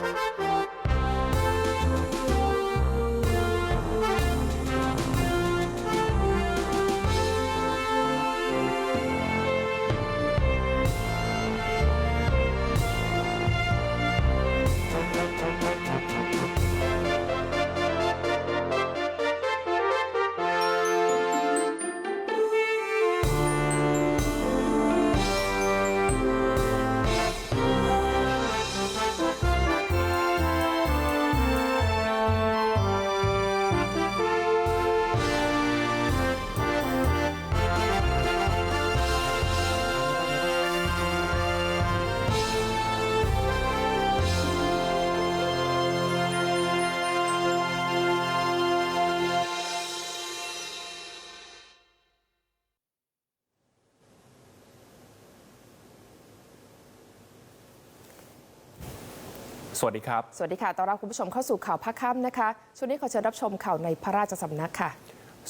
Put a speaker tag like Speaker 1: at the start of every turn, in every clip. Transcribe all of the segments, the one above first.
Speaker 1: Thank you. สวัสดีครับ
Speaker 2: สวัสดีค่ะต้อนรับคุณผู้ชมเข้าสู่ข่าวภาคค่ำนะคะ ช่วงนี้ขอเชิญรับชมข่าวในพระราชสำนักค่ะ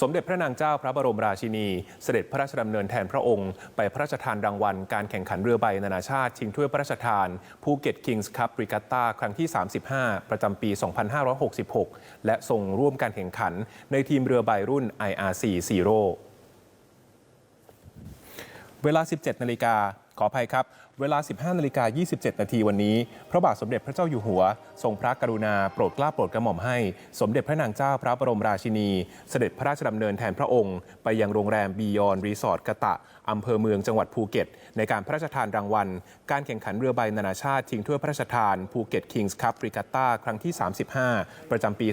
Speaker 1: สมเด็จพระนางเจ้าพระบรมราชินี เสด็จพระราชดำเนินแทนพระองค์ ไปพระราชทานรางวัลการแข่งขันเรือใบนานาชาติ ชิงถ้วยพระราชทานภูเก็ตคิงส์คัพริกัตตาครั้งที่ 35 ประจำปี 2566 และทรงร่วมการแข่งขันในทีมเรือใบรุ่น IRC Zero เวลา 17 นาฬิกาขออภัยครับ เวลา 15นาฬิกา27 นาทีวันนี้ พระบาทสมเด็จพระเจ้าอยู่หัว ทรงพระกรุณาโปรดเกล้าโปรดกระหม่อมให้ สมเด็จพระนางเจ้าพระบรมราชินี เสด็จพระราชดำเนินแทนพระองค์ ไปยังโรงแรมบียอนรีสอร์ทกะตะอำเภอเมืองจังหวัดภูเก็ต ในการพระราชทานรางวัล การแข่งขันเรือใบนานาชาติชิงถ้วยพระราชทานภูเก็ตคิงส์คัพริกัตตาครั้งที่ 35 ประจำปี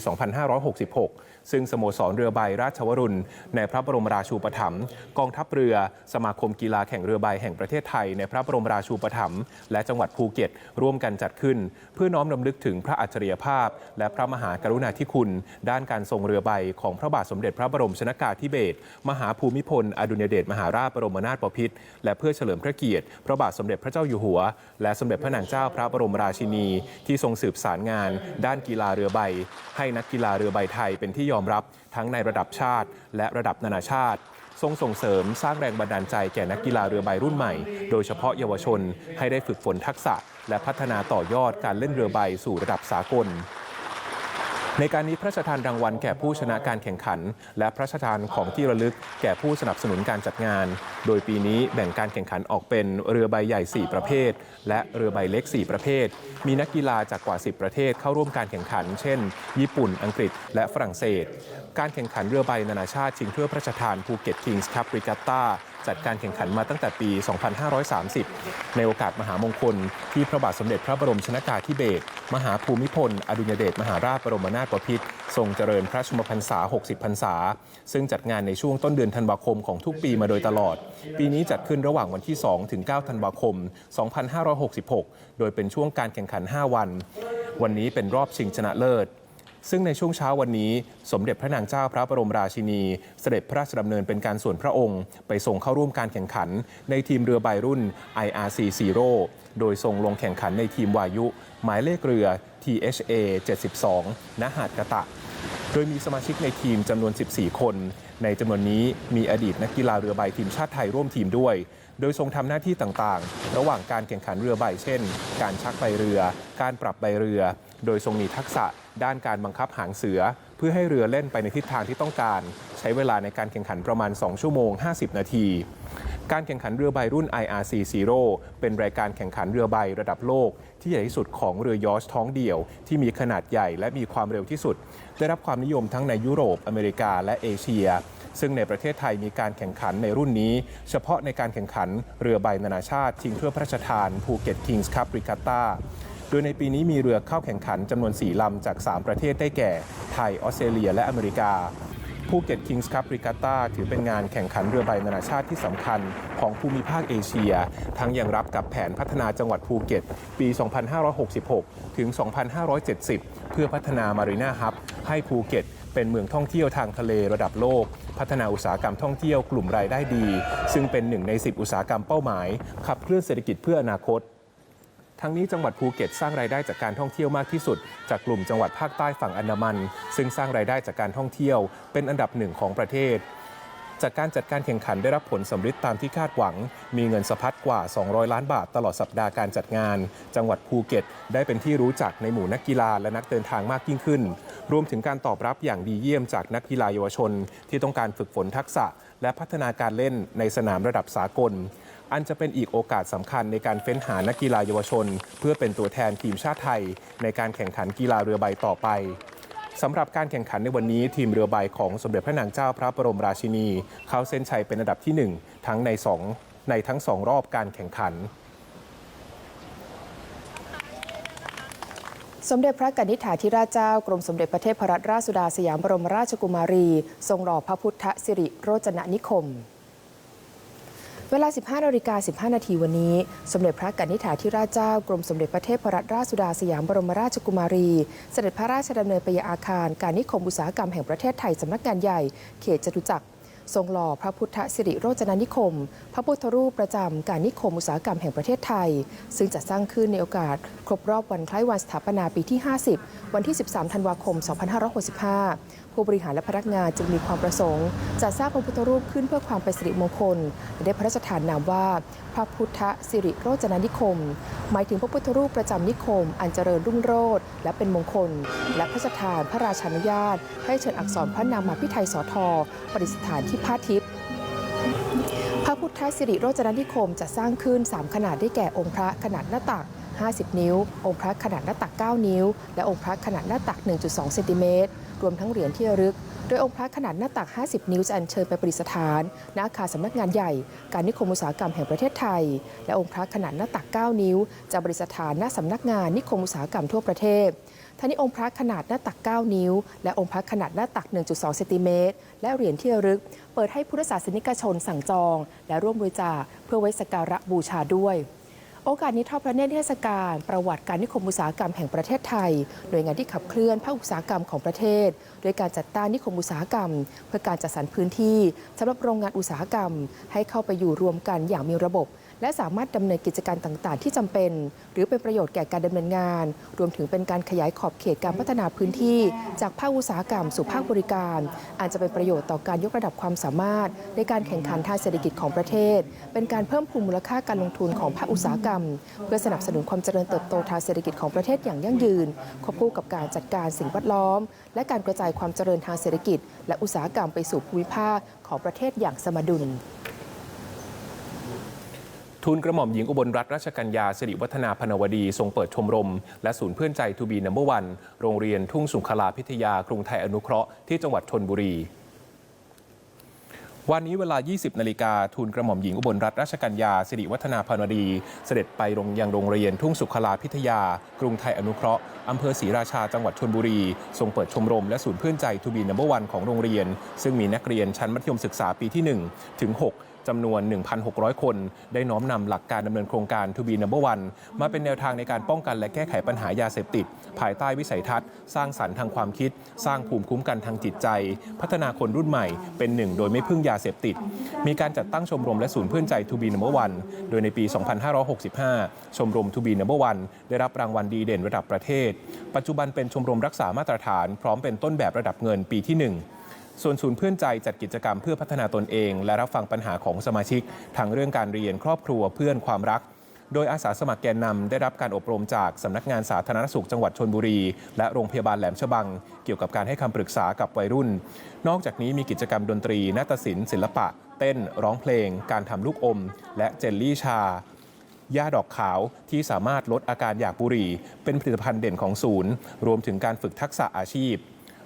Speaker 1: 2566 ซึ่งสโมสรเรือใบราชวรุณ ในพระบรมราชูปถัมภ์กองทัพเรือ สมาคมกีฬาแข่งเรือใบแห่งประเทศไทย ในพระบรมราชูปถัมภ์และจังหวัดภูเก็ต ร่วมกันจัดขึ้น เพื่อน้อมรำลึกถึงพระอัจฉริยภาพ และพระมหากรุณาธิคุณ ด้านการทรงเรือใบของพระบาทสมเด็จพระบรมชนากาธิเบศรมหาภูมิพล อดุลยเดชมหาราชบรมนาถบพิตรและเพื่อเฉลิมพระเกียรติ พระบาทสมเด็จพระเจ้าอยู่หัว และสมเด็จพระนางเจ้าพระบรมราชินี ที่ทรงสืบสารงาน ด้านกีฬาเรือใบ ให้นักกีฬาเรือใบไทยเป็นที่ยอมรับทั้งในระดับชาติ และระดับนานาชาติ ทรงส่งเสริมสร้างแรงบันดาลใจแก่นักกีฬาเรือใบรุ่นใหม่ โดยเฉพาะเยาวชนให้ได้ฝึกฝนทักษะ และพัฒนาต่อยอดการเล่นเรือใบสู่ระดับสากล ในการนี้พระราชทานรางวัลแก่ผู้ชนะการแข่งขัน และพระราชทานของที่ระลึกแก่ผู้สนับสนุนการจัดงาน โดยปีนี้แบ่งการแข่งขันออกเป็นเรือใบใหญ่ 4 ประเภท และเรือใบเล็ก 4 ประเภท มีนักกีฬาจากกว่า 10 ประเทศเข้าร่วมการแข่งขัน เช่น ญี่ปุ่น อังกฤษ และฝรั่งเศส การแข่งขันเรือใบนานาชาติชิงถ้วยพระราชทานภูเก็ตคิงส์คัพริกัตตา จัดการแข่งขันมาตั้งแต่ปี 2530 ในโอกาสมหามงคล ที่พระบาทสมเด็จพระบรมชนากาธิเบศรมหาภูมิพล อดุลยเดชมหาราชบรมนาถบพิตรทรงเจริญพระชมพรรษา 60 พรรษา ซึ่งจัดงานในช่วงต้นเดือนธันวาคมของทุกปีมาโดยตลอด ปีนี้จัดขึ้นระหว่างวันที่ 2 ถึง 9 ธันวาคม 2566 โดยเป็นช่วงการแข่งขัน 5 วัน วันนี้เป็นรอบชิงชนะเลิศ ซึ่งในช่วงเช้าวันนี้ สมเด็จพระนางเจ้าพระบรมราชินี เสด็จพระราชดำเนินเป็นการส่วนพระองค์ ไปทรงเข้าร่วมการแข่งขัน ในทีมเรือใบรุ่น IRC Zero โดยทรงลงแข่งขันในทีมวายุ หมายเลขเรือ THA 72 ณ หาดกะตะ โดยมีสมาชิกในทีมจำนวน 14 คน ในจำนวนนี้มีอดีตนักกีฬาเรือใบทีมชาติไทยร่วมทีมด้วย โดยทรงทำหน้าที่ต่างๆ ระหว่างการแข่งขันเรือใบเช่น การชักใบเรือ การปรับใบเรือ โดยทรงมีทักษะ ด้านการบังคับหางเสือ เพื่อให้เรือเล่นไปในทิศทางที่ต้องการ ใช้เวลาในการแข่งขันประมาณ 2 ชั่วโมง 50 นาที การแข่งขันเรือใบรุ่น IRC Zero เป็นรายการแข่งขันเรือใบระดับโลก ที่ใหญ่ที่สุดของเรือยอชท้องเดี่ยว ที่มีขนาดใหญ่และมีความเร็วที่สุด ได้รับความนิยมทั้งในยุโรป อเมริกา และเอเชียซึ่งในประเทศไทยมีการแข่งขันในรุ่นนี้ เฉพาะในการแข่งขันเรือใบนานาชาติชิงถ้วยพระราชทานภูเก็ตคิงส์คัพริกัตตา โดยในปีนี้มีเรือเข้าแข่งขันจำนวน 4 ลำจาก 3 ประเทศได้แก่ ไทย ออสเตรเลีย และอเมริกาภูเก็ตคิงส์คัพริกัตตาถือเป็นงานแข่งขันเรือใบนานาชาติที่สำคัญของภูมิภาคเอเชีย ทั้งยังรับกับแผนพัฒนาจังหวัดภูเก็ต ปี 2566 ถึง 2570 เพื่อพัฒนามารีนาฮับ ให้ภูเก็ตเป็นเมืองท่องเที่ยวทางทะเลระดับโลก พัฒนาอุตสาหกรรมท่องเที่ยวกลุ่มรายได้ดี ซึ่งเป็นหนึ่งใน 10 อุตสาหกรรมเป้าหมาย ขับเคลื่อนเศรษฐกิจเพื่ออนาคต ทั้งนี้จังหวัดภูเก็ตสร้างรายได้จากการท่องเที่ยวมากที่สุด จากกลุ่มจังหวัดภาคใต้ฝั่งอันดามัน ซึ่งสร้างรายได้จากการท่องเที่ยว เป็นอันดับหนึ่งของประเทศ จากการจัดการแข่งขันได้รับผลสำเร็จตามที่คาดหวัง มีเงินสะพัดกว่า 200 ล้านบาทตลอดสัปดาห์การจัดงาน จังหวัดภูเก็ต ได้เป็นที่รู้จักในหมู่นักกีฬาและนักเดินทางมากยิ่งขึ้น รวมถึงการตอบรับอย่างดีเยี่ยมจากนักกีฬาเยาวชน ที่ต้องการฝึกฝนทักษะ และพัฒนาการเล่นในสนามระดับสากล อันจะเป็นอีกโอกาสสำคัญในการเฟ้นหานักกีฬาเยาวชน เพื่อเป็นตัวแทนทีมชาติไทย ในการแข่งขันกีฬาเรือใบต่อไปสำหรับการแข่งขันในวันนี้ทีมเรือใบของสมเด็จพระนางเจ้าพระบรมราชินี เข้าเส้นชัยเป็นอันดับที่ 1 ทั้งในสองในทั้งสองรอบการแข่งขัน
Speaker 2: สมเด็จพระกนิษฐาธิราชเจ้ากรมสมเด็จพระเทพรัตนราชสุดาสยามบรมราชกุมารี ทรงหล่อพระพุทธสิริโรจนนิคม เวลา 15นาฬิกา15 นาทีวันนี้ สมเด็จพระกนิษฐาธิราชเจ้ากรมสมเด็จพระเทพรัตนราชสุดาสยามบรมราชกุมารี เสด็จพระราชดำเนินไปยังอาคาร การนิคมอุตสาหกรรมแห่งประเทศไทยสำนักงานใหญ่ เขตจตุจักรทรงหล่อพระพุทธสิริโรจนนิคม พระพุทธรูปประจำการนิคมอุตสาหกรรมแห่งประเทศไทย ซึ่งจะสร้างขึ้นในโอกาส ครบรอบวันคล้ายวันสถาปนาปีที่ 50 วันที่ 13 ธันวาคม 2565 ผู้บริหารและพนักงานจึงมีความประสงค์จะสร้างพระพุทธรูปขึ้นเพื่อความเป็นสิริมงคลและได้พระราชทานนามว่า พระพุทธสิริโรจนนิคม หมายถึงพระพุทธรูปประจำนิคม อันเจริญรุ่งโรจน์และเป็นมงคล และพระราชทานพระราชานุญาต ให้เชิญอักษรพระนามาพิไทยสอทอประดิษฐานที่พาทิพย์พระพุทธสิริโรจนนิคมจะสร้างขึ้น 3 ขนาดได้แก่องค์พระขนาดหน้าตัก 50 นิ้ว องค์พระขนาดหน้าตัก 9 นิ้ว และองค์พระขนาดหน้าตัก 1.2 เซนติเมตร รวมทั้งเหรียญที่ระลึก โดยองค์พระขนาดหน้าตัก 50 นิ้วจะอัญเชิญไปประดิษฐานณอาคารสำนักงานใหญ่ การนิคมอุตสาหกรรมแห่งประเทศไทย และองค์พระขนาดหน้าตัก 9 นิ้ว จะประดิษฐานณสำนักงานนิคมอุตสาหกรรมทั่วประเทศทั้งนี้องค์พระขนาดหน้าตัก 9 นิ้ว และองค์พระขนาดหน้าตัก 1.2 เซนติเมตร และเหรียญที่ระลึก เปิดให้พุทธศาสนิกชนสั่งจอง และร่วมบริจาคเพื่อไว้สักการะบูชาด้วย โอกาสนี้ทอดพระเนตรเทศกาลประวัติการนิคมอุตสาหกรรมแห่งประเทศไทย หน่วยงานที่ขับเคลื่อนภาคอุตสาหกรรมของประเทศ โดยการจัดตั้งนิคมอุตสาหกรรม เพื่อการจัดสรรพื้นที่สำหรับโรงงานอุตสาหกรรม ให้เข้าไปอยู่รวมกันอย่างมีระบบ และสามารถดำเนินกิจการต่างๆ ที่จำเป็น หรือเป็นประโยชน์แก่การดำเนินงาน รวมถึงเป็นการขยายขอบเขตการพัฒนาพื้นที่ จากภาคอุตสาหกรรมสู่ภาคบริการ อาจจะเป็นประโยชน์ต่อการยกระดับความสามารถ ในการแข่งขันทางเศรษฐกิจของประเทศ เป็นการเพิ่มพูนมูลค่าการลงทุนของภาคอุตสาหกรรม เพื่อสนับสนุนความเจริญเติบโตทางเศรษฐกิจของประเทศอย่างยั่งยืนควบคู่กับการจัดการสิ่งแวดล้อม และการกระจายความเจริญทางเศรษฐกิจ และอุตสาหกรรมไปสู่ภูมิภาคของประเทศอย่างสมดุล
Speaker 1: ทูลกระหม่อมหญิงอุบลรัตนราชกัญญาสิริวัฒนาพนวดี ทรงเปิดชมรม และศูนย์เพื่อนใจทูบีนัมเบอร์วันโรงเรียนทุ่งสุขลาพิทยากรุงไทยอนุเคราะห์ที่จังหวัดชนบุรีวันนี้เวลา 20 นาฬิกา ทูลกระหม่อมหญิงอุบลรัตนราชกัญญา สิริวัฒนาพนวดี เสด็จไปโรงยังโรงเรียนทุ่งสุขลาพิทยา กรุงไทยอนุเคราะห์ อำเภอศรีราชา จังหวัดชนบุรี ทรงเปิดชมรมและศูนย์เพื่อนใจทูบีนัมเบอร์วันของโรงเรียน ซึ่งมีนักเรียนชั้นมัธยมศึกษาปีที่ 1 ถึง 6 จำนวน 1,600 คน ได้น้อมนำหลักการดำเนินโครงการ To be number one มาเป็นแนวทางในการป้องกันและแก้ไขปัญหายาเสพติด ภายใต้วิสัยทัศน์ สร้างสรรค์ทางความคิด สร้างภูมิคุ้มกันทางจิตใจ พัฒนาคนรุ่นใหม่เป็นหนึ่งโดยไม่พึ่งยาเสพติด มีการจัดตั้งชมรมและศูนย์เพื่อนใจ To be number one โดยในปี 2565 ชมรม To be number one ได้รับรางวัลดีเด่นระดับประเทศ ปัจจุบันเป็นชมรมรักษามาตรฐาน พร้อมเป็นต้นแบบระดับเงินปีที่หนึ่ง ส่วนศูนย์เพื่อนใจจัดกิจกรรมเพื่อพัฒนาตนเอง และรับฟังปัญหาของสมาชิกทั้งเรื่องการเรียนครอบครัวเพื่อนความรัก โดยอาสาสมัครแกนนำได้รับการอบรมจากสำนักงานสาธารณสุขจังหวัดชนบุรี และโรงพยาบาลแหลมฉบัง เกี่ยวกับการให้คำปรึกษากับวัยรุ่น นอกจากนี้มีกิจกรรมดนตรีนาฏศิลป์ศิลปะ เต้น ร้องเพลง การทำลูกอม และเจลลี่ชายาดอกขาวที่สามารถลดอาการอยากบุหรี่ เป็นผลิตภัณฑ์เด่นของศูนย์ รวมถึงการฝึกทักษะอาชีพ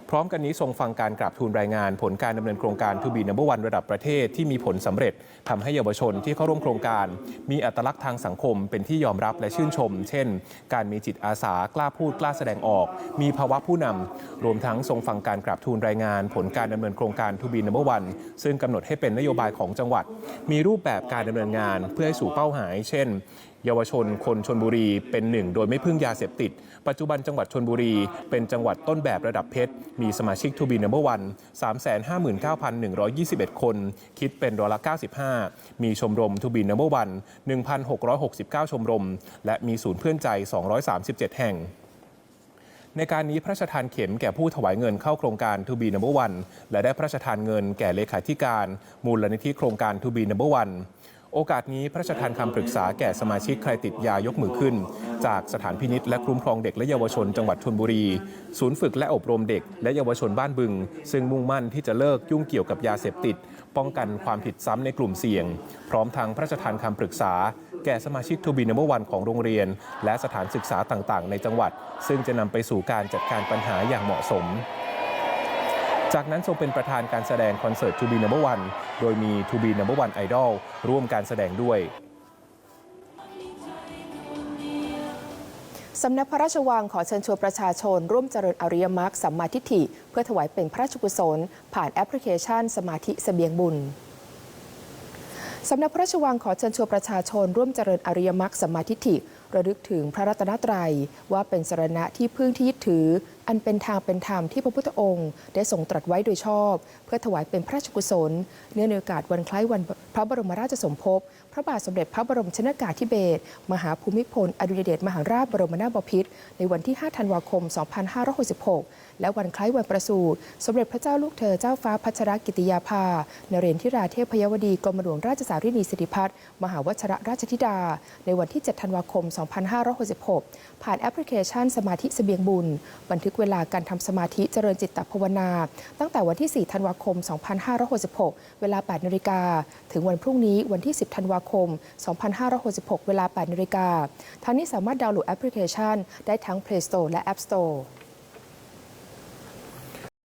Speaker 1: พร้อมกันนี้ทรงฟังการกราบทูลรายงาน ผลการดำเนินโครงการทูบีนัมเบอร์วันระดับประเทศที่มีผลสำเร็จทำให้เยาวชนที่เข้าร่วมโครงการ มีอัตลักษณ์ทางสังคมเป็นที่ยอมรับและชื่นชม เช่น การมีจิตอาสากล้าพูดกล้าแสดงออก มีภาวะผู้นำรวมทั้งทรงฟังการกราบทูลรายงาน ผลการดำเนินโครงการทูบีนัมเบอร์วันซึ่งกำหนดให้เป็นนโยบายของจังหวัด มีรูปแบบการดำเนินงานเพื่อให้สู่เป้าหมาย เช่นเยาวชนคนชนบุรีเป็นหนึ่งโดยไม่พึ่งยาเสพติด ปัจจุบันจังหวัดชนบุรี เป็นจังหวัดต้นแบบระดับเพชร มีสมาชิกทูบีนัมเบอร์วัน359,121 คน คิดเป็นร้อยละ 95 มีชมรมทูบีนัมเบอร์วัน1,669 ชมรม และมีศูนย์เพื่อนใจ 237 แห่งในการนี้พระราชทานเข็มแก่ผู้ถวายเงินเข้าโครงการ To be number one และได้พระราชทานเงินแก่เลขาธิการ มูลนิธิโครงการ To be number one โอกาสนี้พระราชทานคำปรึกษาแก่สมาชิกใครติดยายกมือขึ้น จากสถานพินิษและคุ้มครองเด็กและเยาวชนจังหวัดชลบุรี ศูนย์ฝึกและอบรมเด็กและเยาวชนบ้านบึง ซึ่งมุ่งมั่นที่จะเลิกยุ่งเกี่ยวกับยาเสพติด ป้องกันความผิดซ้ำในกลุ่มเสี่ยง พร้อมทั้งพระราชทานคำปรึกษา แก่สมาชิกทูบีนัมเบอร์วันของโรงเรียน และสถานศึกษาต่างๆ ในจังหวัด ซึ่งจะนำไปสู่การจัดการปัญหาอย่างเหมาะสม จากนั้นทรงเป็นประธานการแสดงคอนเสิร์ต To be number one โดยมี To be number one idol ร่วมการแสดงด้วย
Speaker 2: สำนักพระราชวังขอเชิญชวนประชาชน ร่วมเจริญอริยมรรคสัมมาทิฏฐิ เพื่อถวายเป็นพระราชกุศล ผ่านแอปพลิเคชัน สมาธิเสบียงบุญสำนักพระราชวังขอเชิญชวนประชาชน ร่วมเจริญอริยมรรคสัมมาทิฏฐิ ระลึกถึงพระรัตนตรัย ว่าเป็นสรณะที่พึ่งที่ยึดถือ อันเป็นทางเป็นธรรมที่พระพุทธองค์ ได้ทรงตรัสไว้โดยชอบ เพื่อถวายเป็นพระราชกุศล เนื่องในโอกาสวันคล้ายวันพระบรมราชสมภพ พระบาทสมเด็จพระบรมชนากาธิเบศรมหาภูมิพล อดุลยเดชมหาราชบรมนาถบพิตรในวันที่ 5 ธันวาคม 2566 และวันคล้ายวันประสูติสมเด็จพระเจ้าลูกเธอเจ้าฟ้าพัชรกิติยาภานเรนทิราเทพยวดีกรมหลวงราชสารินีสิริพัฒน์มหาวชรราชธิดา ในวันที่ 7 ธันวาคม 2566 ผ่านแอปพลิเคชันสมาธิเสบียงบุญ บันทึกเวลาการทำสมาธิเจริญจิตตภาวนา ตั้งแต่วันที่ 4 ธันวาคม 2566 เวลา 8นาฬิกา ถึงวันพรุ่งนี้วันที่ 10 ธันวาคม 2566 เวลา 8นาฬิกาทั้งนี้สามารถดาวน์โหลดแอปพลิเคชัน ได้ทั้ง Play Store และ App Store